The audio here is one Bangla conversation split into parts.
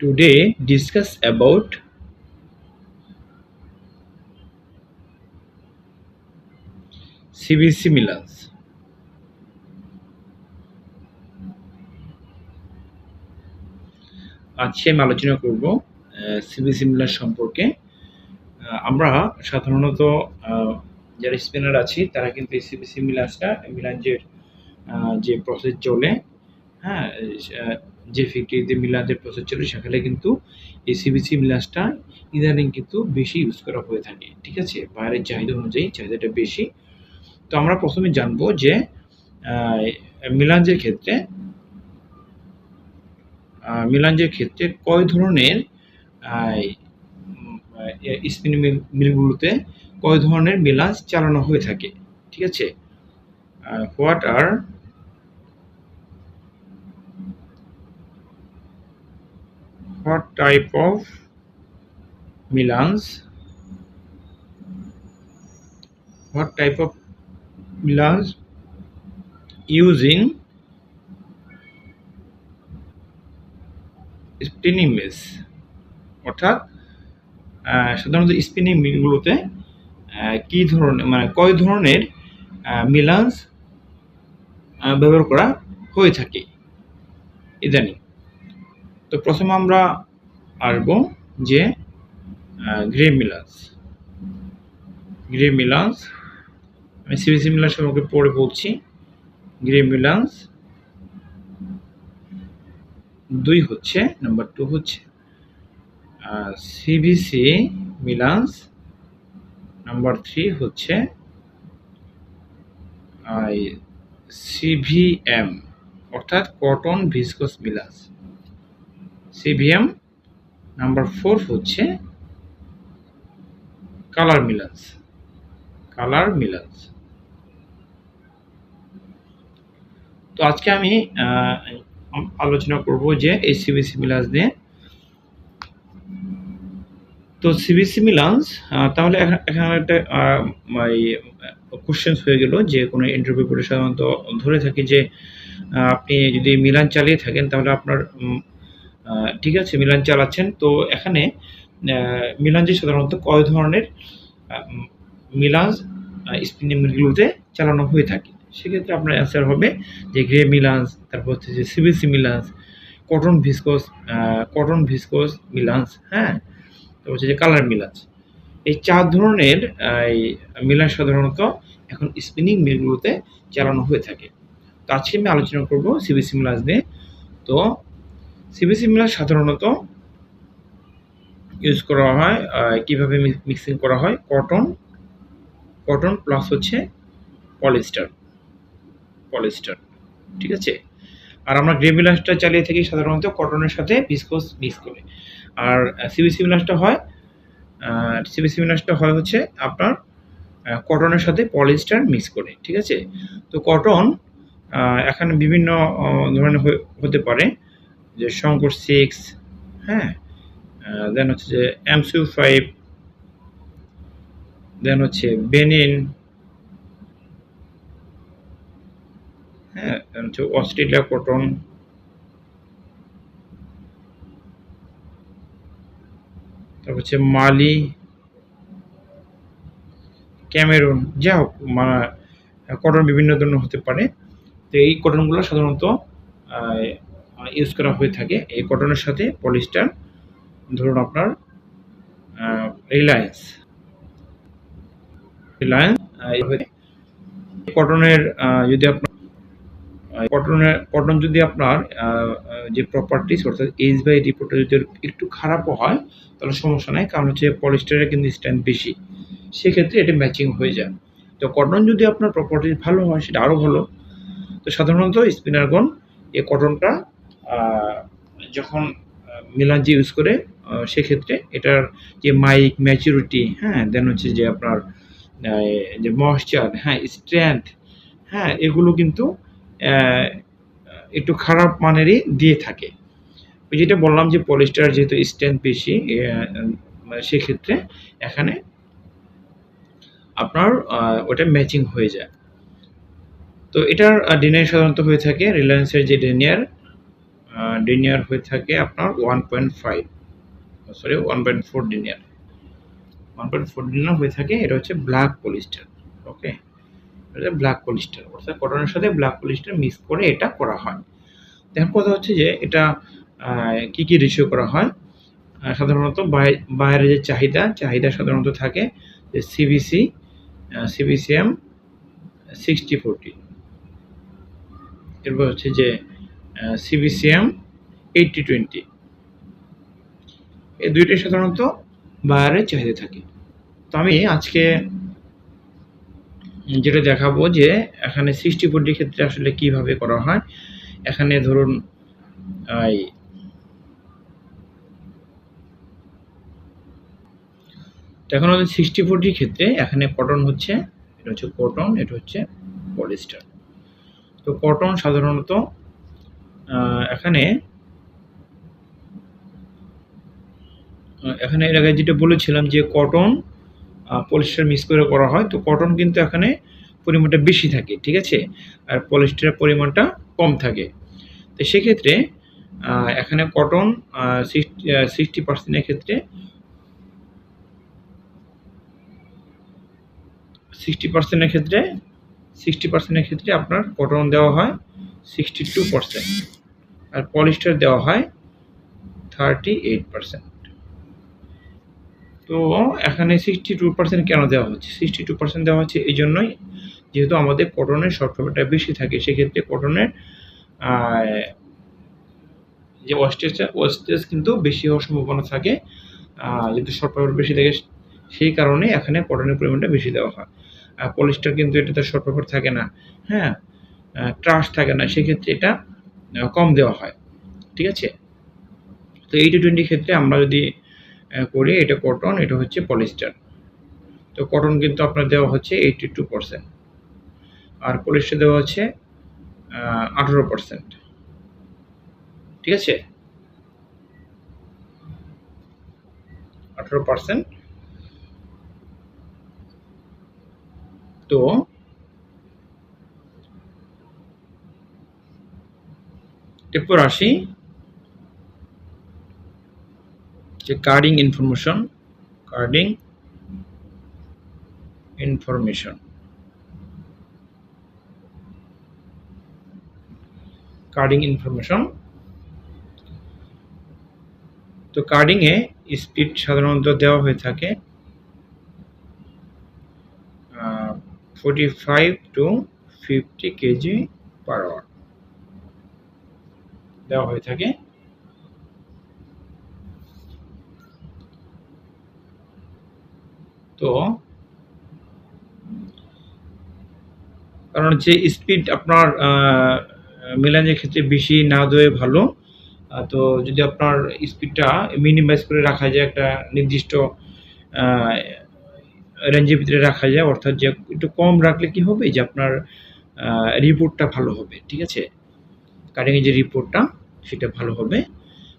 today discuss about CBC Milans. আজকে আমি আলোচনা করব সিবিসি মিলার সম্পর্কে আমরা সাধারণত যারা স্পিনার আছি তারা কিন্তু এই সিবিসি মিলাসটা আহ, যে প্রসেস চলে হ্যাঁ যে ফ্যাক্টরিতে মিলাঞ্জের প্রসেস চলে, সেখানে কিন্তু এই সিবিসি মিলাসটা ইদানিং কিন্তু বেশি ইউজ করা হয়ে থাকে, ঠিক আছে? বাইরের চাহিদা অনুযায়ী চাহিদাটা বেশি। তো আমরা প্রথমে জানব যে মিলাঞ্জের ক্ষেত্রে মিলাঞ্জের ক্ষেত্রে কয় ধরনের স্পিন মিল মিলগুলোতে কয় ধরনের মিলাঞ্জ চালানো হয়ে থাকে, ঠিক আছে? What are what type of milans? What type of milans using spinning mills অর্থাৎ সাধারণত স্পিনিং মিলগুলোতে কি ধরনের মানে কয় ধরনের মিলান্স ব্যবহার করা হয়ে থাকে? ইদানিং। তো প্রথমে আমরা আসব যে গ্রে মিলান্স গ্রে মিলান্স আমি সিবিসি মিলান্স সম্পর্কে পরে বলছি। গ্রে মিলান্স দুই হচ্ছে নাম্বার টু হচ্ছে। সিবিসি মিলান্স নাম্বার থ্রি হচ্ছে সিভিএম অর্থাৎ cotton viscose melange CVM number four হচ্ছে কালার মিলান্স কালার মিলান্স তো আজকে আমি আলোচনা করব যে এই সিবিসি মিলান্স নিয়ে। তো সিবিসি মিলান্স তাহলে এখানে একটা কোশ্চেন্স হয়ে গেল যে কোনো ইন্টারভিউ করে সাধারণত ধরে থাকি যে আপনি যদি মিলান চালিয়ে থাকেন তাহলে আপনার ঠিক আছে মিলান চালাচ্ছেন। তো এখানে আহ, মিলান যে সাধারণত কয় ধরনের মিলান স্পিনিং মিলগুলোতে চালানো হয়ে থাকে? সেক্ষেত্রে আপনার অ্যান্সার হবে যে গ্রে মিলান্স তারপর হচ্ছে যে CBC melange cotton viscose cotton viscose melange হ্যাঁ? তারপর হচ্ছে যে কালার মিলান্স এই চার ধরনের এই মিলান সাধারণত এখন স্পিনিং মিলগুলোতে চালানো হয়ে থাকে। তো আজকে আমি আলোচনা করব সিবিসি মিলান্স নিয়ে। তো সিবিসি মিলান সাধারণত ইউজ করা হয় কীভাবে মিক্সিং করা হয়? কটন কটন প্লাস হচ্ছে পলিস্টার পলিস্টার ঠিক আছে? আর আমরা গ্রে মিলাসটা চালিয়ে থাকি সাধারণত কটনের সাথে ভিসকোস মিক্স করে। আর সিবিসি মিলাসটা হয় সিবিসি মিলাসটা হয় হচ্ছে আপনার কটনের সাথে পলিস্টার মিক্স করে, ঠিক আছে? তো কটন এখানে বিভিন্ন ধরনের হতে পারে। যে শঙ্কর সিক্স হ্যাঁ? দেন হচ্ছে যে এমসিউ ফাইভ দেন হচ্ছে বেনিন হ্যাঁ হচ্ছে অস্ট্রেলিয়া কটন তারপর হচ্ছে মালি ক্যামেরুন যা হোক মানে কটন বিভিন্ন ধরনের হতে পারে। তো এই কটনগুলো সাধারণত ইউজ করা হয়ে থাকে এই কটনের সাথে পলিস্টার ধরুন আপনার রিলায়েন্স রিলায়েন্স কটনের যদি আপনার কটনের কটন যদি আপনার যে প্রপার্টিস অর্থাৎ এইচ বাই রিপোর্টটা যদি একটু খারাপও হয়, তাহলে সমস্যা নাই, কারণ হচ্ছে পলিস্টারের কিন্তু স্ট্যান্ড বেশি। সেক্ষেত্রে এটা ম্যাচিং হয়ে যায়। তো কটন যদি আপনার প্রপার্টিস ভালো হয়, সেটা আরও ভালো। তো সাধারণত স্পিনারগন এই কটনটা যখন মিলাঞ্জি ইউজ করে সেক্ষেত্রে এটার যে মাইক ম্যাচুরিটি হ্যাঁ দেন হচ্ছে যে আপনার যে ময়শ্চার হ্যাঁ স্ট্রেংথ হ্যাঁ এগুলো কিন্তু একটু খারাপ মানেরই দিয়ে থাকে। যেটা বললাম যে পলিস্টার যেহেতু স্ট্রেংথ বেশি আহ, সেক্ষেত্রে এখানে আপনার ওটা ম্যাচিং হয়ে যায়। তো এটার ডিনার সাধারণত হয়ে থাকে রিলায়েন্সের যে ডেনিয়ার ডিনিয়ার হয়ে থাকে আপনার one point five sorry one point four denier one point four denier হয়ে থাকে, এটা হচ্ছে ব্ল্যাক পলিস্টার ওকে এটা ব্ল্যাক পলিস্টার অর্থাৎ কটনের সাথে ব্ল্যাক পলিস্টার মিক্স করে এটা করা হয়। দেখেন কথা হচ্ছে যে এটা কি কি রেশিও করা হয়? সাধারণত বাইরে যে চাহিদা চাহিদা সাধারণত থাকে যে সিবিসি সিবিসিএম সিক্সটি ফোরটি এরপর হচ্ছে যে সিবিসিএম এইটটি টোয়েন্টি এই দুইটাই সাধারণত বায়ারের চাহিদা থাকে। তো আমি আজকে যেটা দেখাবো যে এখানে সিক্সটি ফোরটির ক্ষেত্রে আসলে কীভাবে করা হয়। এখানে ধরুন এই এখন হচ্ছে সিক্সটি ফোরটির ক্ষেত্রে এখানে কটন হচ্ছে, এটা হচ্ছে কটন এটা হচ্ছে পলিস্টার তো কটন সাধারণত এখানে এখানে এর আগে যেটা বলেছিলাম যে কটন পলিস্টার মিক্স করে করা হয়, তো কটন কিন্তু এখানে পরিমাণটা বেশি থাকে, ঠিক আছে? আর পলিস্টারের পরিমাণটা কম থাকে। তো সেক্ষেত্রে এখানে কটন সিক্সটি পার্সেন্টের ক্ষেত্রে সিক্সটি পার্সেন্টের ক্ষেত্রে সিক্সটি পার্সেন্টের ক্ষেত্রে আপনার কটন দেওয়া হয়। সিক্সটি টু পার্সেন্ট আর পলিস্টার দেওয়া হয় থার্টি এইট পার্সেন্ট তো এখানে সিক্সটি টু পার্সেন্ট কেন দেওয়া হচ্ছে? সিক্সটি টু পার্সেন্ট দেওয়া হচ্ছে এই জন্যই যেহেতু আমাদের কটনের শর্ট পেপারটা বেশি থাকে, সেক্ষেত্রে কটনের যে ওয়েস্টেজটা ওয়েস্টেজ কিন্তু বেশি হওয়ার সম্ভাবনা থাকে যেহেতু শর্ট পেপার বেশি থাকে, সেই কারণে এখানে কটনের পরিমাণটা বেশি দেওয়া হয়। আর পলিস্টার কিন্তু এটাতে শর্ট পেপার থাকে না। হ্যাঁ ট্রাশ থাকে না, সেক্ষেত্রে এটা কম দেওয়া হয়, ঠিক আছে? তো এইটি টোয়েন্টি ক্ষেত্রে আমরা যদি করি, এটা কটন এটা হচ্ছে পলিস্টার তো কটন কিন্তু আপনার দেওয়া হচ্ছে এইটি টু পারসেন্ট আর পলিস্টার দেওয়া হচ্ছে আঠেরো পারসেন্ট ঠিক আছে? আঠেরো পার্সেন্ট তো এরপর আসি যে carding information carding information carding information তো কার্ডিংয়ে স্পিড সাধারণত দেওয়া হয়ে থাকে forty five to fifty KG per hour দেওয়া হয়ে থাকে। তো, কারণ যে স্পিড আপনার মিলানের ক্ষেত্রে বেশি না দেওয়া ভালো। তো যদি আপনার স্পিডটা মিনিমাইজ করে রাখা যায়, একটা নির্দিষ্ট রেঞ্জের ভিতরে রাখা যায়, অর্থাৎ যে একটু কম রাখলে কি হবে? যে আপনার রিপোর্টটা ভালো হবে, ঠিক আছে? কাটিংয়ের যে রিপোর্টটা সেটা ভালো হবে।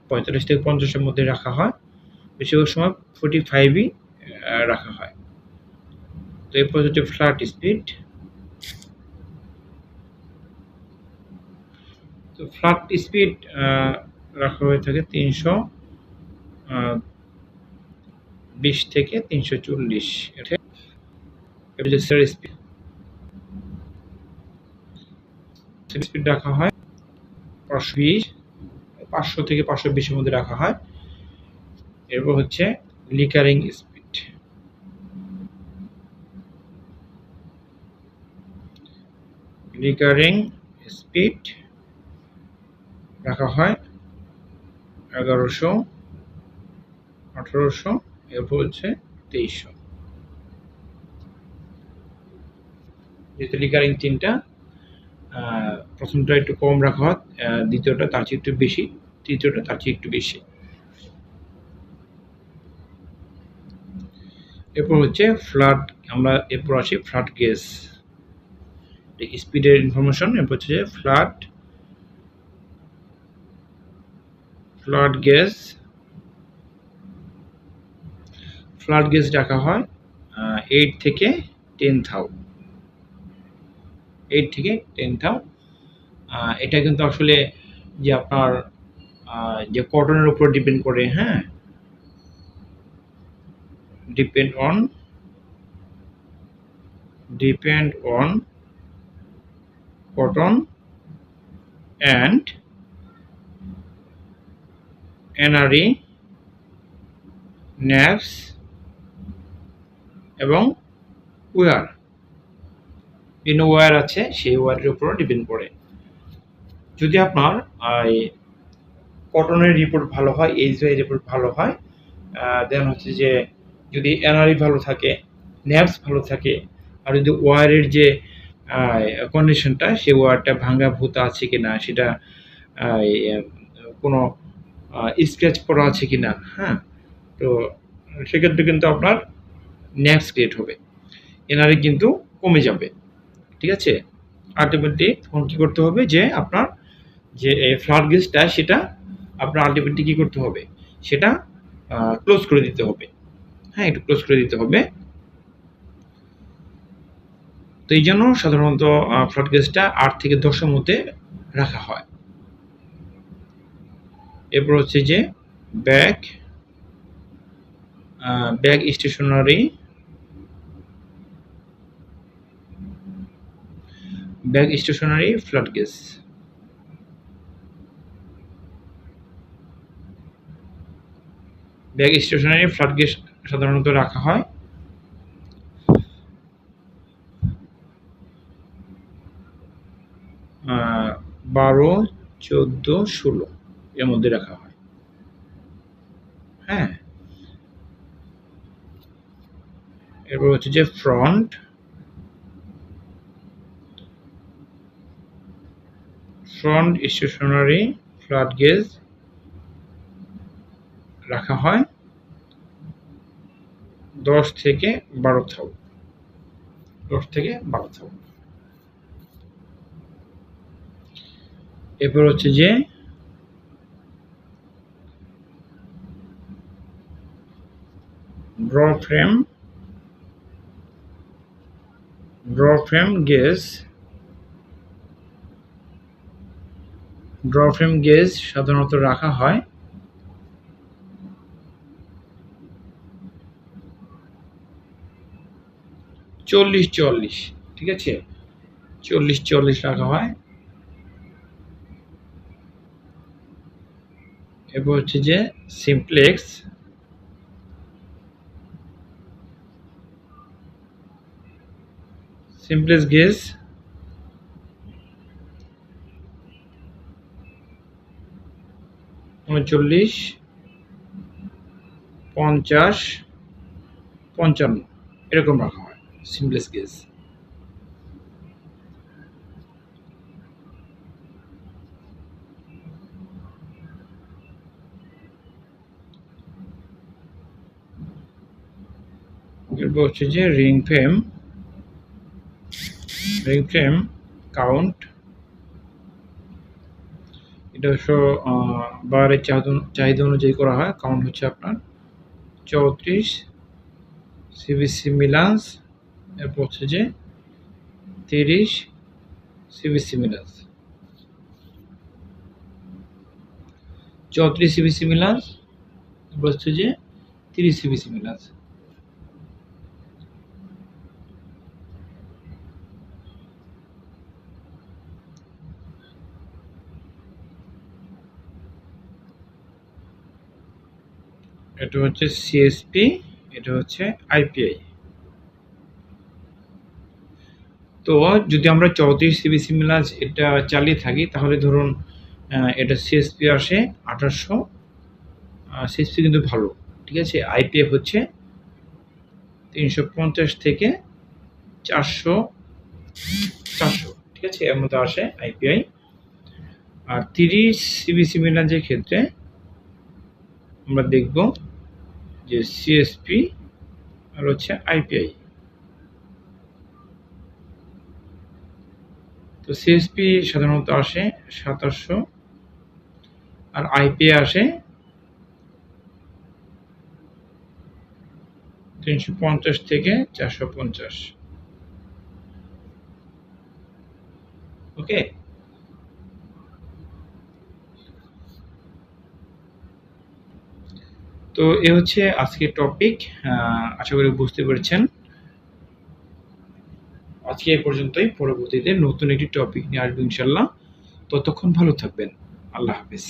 পঁয়তাল্লিশ থেকে পঞ্চাশের মধ্যে রাখা হয়। বেশিরভাগ সময় ফোর্টি ফাইভই রাখা হয়। তো এরপর হচ্ছে ফ্ল্যাট স্পিড তো ফ্ল্যাট স্পিড রাখা হয়ে থাকে তিনশো বিশ থেকে তিনশো চল্লিশ। স্পিড স্পিড রাখা হয়। পাঁচশো বিশ, পাঁচশো থেকে পাঁচশো বিশের মধ্যে রাখা হয়। এরপর হচ্ছে লিকারিং স্পিড। লিকারিং স্পিড রাখা হয় এগারোশো, আঠারোশো, এরপর হচ্ছে তেইশশো। যেহেতু লিকারিং তিনটা প্রথমটা একটু কম রাখা হয় দ্বিতীয়টা তার চেয়ে একটু বেশি, তৃতীয়টা তার চেয়ে একটু বেশি। এরপর হচ্ছে ফ্লাড আমরা এরপর আসি ফ্লাড গেস স্পিডের ইনফরমেশন এরপর হচ্ছে flat flat gauge flat gauge রাখা হয় এইট থেকে টেন থাউ এইট থেকে টেন থাউ এটা কিন্তু আসলে যে আপনার যে কটনের উপর ডিপেন্ড করে হ্যাঁ? Depend on depend on cotton and NRE naps এবং ওয়ার বিভিন্ন ওয়ার আছে, সেই ওয়ারের উপর ডিপেন্ড করে। যদি আপনার কটনের রিপোর্ট ভালো হয় এইচ ওয়াই রিপোর্ট ভালো হয় দেন হচ্ছে যে যদি এনআরই ভালো থাকে ন্যাপস ভালো থাকে, আর যদি ওয়ারের যে কন্ডিশনটা সেই ওয়ারটা ভাঙা ভূতা আছে কি না সেটা কোনো স্ক্র্যাচ পড়া আছে কি না হ্যাঁ তো সেক্ষেত্রে কিন্তু আপনার ন্যাপস ক্রিয়েট হবে। এনআরই কিন্তু কমে যাবে। ঠিক আছে? আলটিমেটলি তখন কী করতে হবে যে আপনার যে ফ্লাড গেজটা সেটা আপনার আলটিমেটলি কী করতে হবে? সেটা ক্লোজ করে দিতে হবে। হ্যাঁ একটু ক্লোজ করে দিতে হবে। তো এই জন্য সাধারণত ফ্লাড গেজটা আট থেকে দশের মধ্যে রাখা হয়। এরপর হচ্ছে যে back back stationary back stationary flat gauge back stationary flat gauge সাধারণত রাখা হয়। বারো, চোদ্দ, ষোলো এর মধ্যে রাখা হয়। হ্যাঁ। এরপর হচ্ছে যে front front stationary flat gauge রাখা হয় দশ থেকে বারো থাউ দশ থেকে বারো থাউ এরপর হচ্ছে যে draw frame draw frame gauge draw frame gauge সাধারণত রাখা হয়। চল্লিশ চল্লিশ, ঠিক আছে? চল্লিশ চল্লিশ রাখা হয়। এরপর হচ্ছে যে সিমপ্লেক্স সিমপ্লেক্স গেজ উনচল্লিশ, পঞ্চাশ, পঞ্চান্ন। এরকম রাখা হয়। সিমপ্লেক্স গেজ হচ্ছে যে ring frame ring frame count অবশ্য বারের চাহিদা অনুযায়ী করা হয়। কাউন্ট হচ্ছে আপনার চৌত্রিশ সিবিসি মিলান্স এরপর হচ্ছে যে তিরিশ সিবিসি মিলান্স চৌত্রিশ সিবিসি মিলান্স এরপর হচ্ছে যে তিরিশ সিবিসি মিলান্স এটা হচ্ছে সিএসপি এটা হচ্ছে আইপিআই তো যদি আমরা চৌত্রিশ সিবিসি মিলাজ এটা চালিয়ে থাকি, তাহলে ধরুন এটা সিএসপি আসে আঠাশশো সিএসপি কিন্তু ভালো, ঠিক আছে? আইপিএফ হচ্ছে তিনশো পঞ্চাশ থেকে চারশো চারশো, ঠিক আছে? এর মধ্যে আসে আইপিআই আর তিরিশ সিবি মিলাজের ক্ষেত্রে আমরা দেখব যে সিএসপি আর হচ্ছে আইপিআই তো সিএসপি সাধারণত আসে সাতাশশো আর আইপিআই আসে তিনশো পঞ্চাশ থেকে চারশো পঞ্চাশ। ওকে? তো এ হচ্ছে আজকের টপিক আশা করি বুঝতে পেরেছেন। আজকে এ পর্যন্তই, পরবর্তীতে নতুন একটি টপিক নিয়ে আসব ইনশাল্লাহ ততক্ষণ ভালো থাকবেন। আল্লাহ হাফিজ।